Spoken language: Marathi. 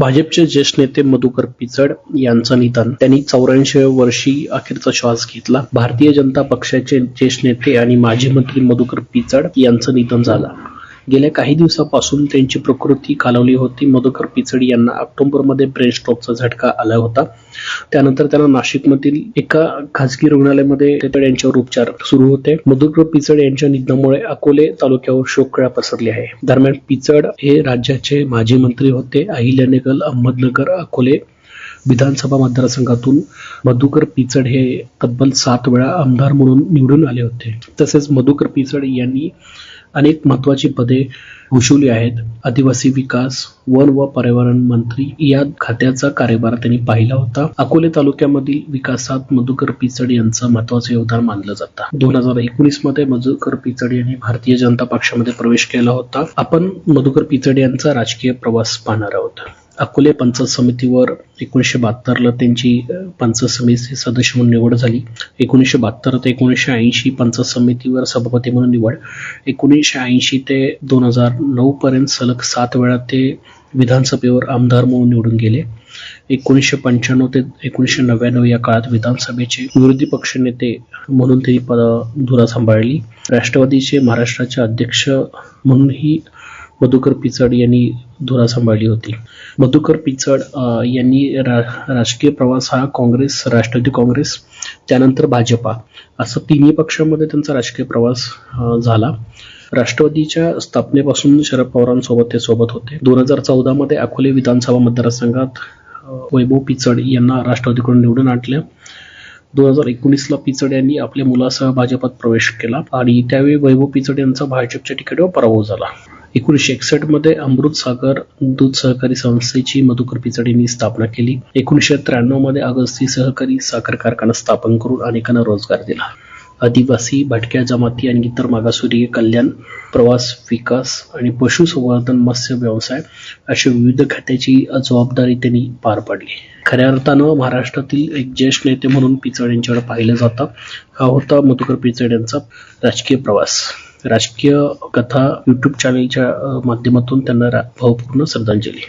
भाजपचे ज्येष्ठ नेते मधुकर पिचड यांचं निधन. त्यांनी चौऱ्याऐंशी वर्षी अखेरचा श्वास घेतला. भारतीय जनता पक्षाचे ज्येष्ठ नेते आणि माजी मंत्री मधुकर पिचड यांचं निधन झालं. गेल्या काही दिवसापासून त्यांची प्रकृती खालावली होती. मधुकर पिचड यांना ऑक्टोबरमध्ये ब्रेन स्ट्रोकचा झटका आला होता. त्यानंतर त्यांना नाशिकमधील एका खासगी रुग्णालयामध्ये यांच्यावर उपचार सुरू होते. मधुकर पिचड यांच्या निधनामुळे अकोले तालुक्यावर शोककळा पसरली आहे. दरम्यान पिचड हे राज्याचे माजी मंत्री होते. अहिल्यानगर अहमदनगर अकोले विधानसभा मतदारसंघातून मधुकर पिचड हे तब्बल सात वेळा आमदार म्हणून निवडून आले होते. तसेच मधुकर पिचड यांनी अनेक महत्वाची पदे भूषवली आहेत. आदिवासी विकास वन व पर्यावरण मंत्री या खात्याचा कार्यभार त्यांनी पाहिला होता. अकोले तालुक्यामधील विकासात मधुकर पिचड यांचं महत्वाचं योगदान मानलं जातं. दोन हजार एकोणीसमध्ये मधुकर पिचड यांनी भारतीय जनता पक्षामध्ये प्रवेश केला होता. आपण मधुकर पिचड यांचा राजकीय प्रवास पाहणार आहोत. अकोले पंचायत समितीवर एकोणीसशे बहात्तरला त्यांची पंचायत समिती सदस्य म्हणून निवड झाली. एकोणीसशे बहात्तर ते एकोणीसशे ऐंशी पंचायत समितीवर सभापती म्हणून निवड. एकोणीसशे ऐंशी ते दोन हजार नऊ पर्यंत सलग सात वेळा ते विधानसभेवर आमदार म्हणून निवडून गेले. एकोणीसशे पंच्याण्णव ते एकोणीसशे नव्याण्णव या काळात विधानसभेचे विरोधी पक्षनेते म्हणून त्यांनी पद धुरा सांभाळली. राष्ट्रवादीचे महाराष्ट्राचे अध्यक्ष म्हणूनही मधुकर पिचड यांनी धुरा सांभाळली होती. मधुकर पिचड यांनी रा राजकीय प्रवास हा काँग्रेस राष्ट्रवादी काँग्रेस त्यानंतर भाजपा असं तिन्ही पक्षांमध्ये त्यांचा राजकीय प्रवास झाला. राष्ट्रवादीच्या स्थापनेपासून शरद पवारांसोबत ते सोबत होते. दोन हजार चौदामध्ये अकोले विधानसभा मतदारसंघात वैभव पिचड यांना राष्ट्रवादीकडून निवडून आणलं. दोन हजार एकोणीसला पिचड यांनी आपल्या मुलासह भाजपात प्रवेश केला आणि त्यावेळी वैभव पिचड यांचा भाजपच्या तिकीटवर पराभव झाला. एकोणीसशे एकसष्टमध्ये अमृत सागर दूध सहकारी संस्थेची मधुकर पिचड यांनी स्थापना केली. एकोणीसशे त्र्याण्णवमध्ये अगस्ती सहकारी साखर कारखाना स्थापन करून अनेकांना रोजगार दिला. आदिवासी भटक्या जमाती आणि इतर मागासवर्गीय कल्याण प्रवास विकास आणि पशुसंवर्धन मत्स्य व्यवसाय अशा विविध खात्याची जबाबदारी त्यांनी पार पाडली. खऱ्या अर्थानं महाराष्ट्रातील एक ज्येष्ठ नेते म्हणून पिचड यांच्याकडे पाहिलं जातं. हा होता मधुकर पिचड यांचा राजकीय प्रवास. राजकीय कथा युट्यूब चॅनलच्या माध्यमातून त्यांना भावपूर्ण श्रद्धांजली.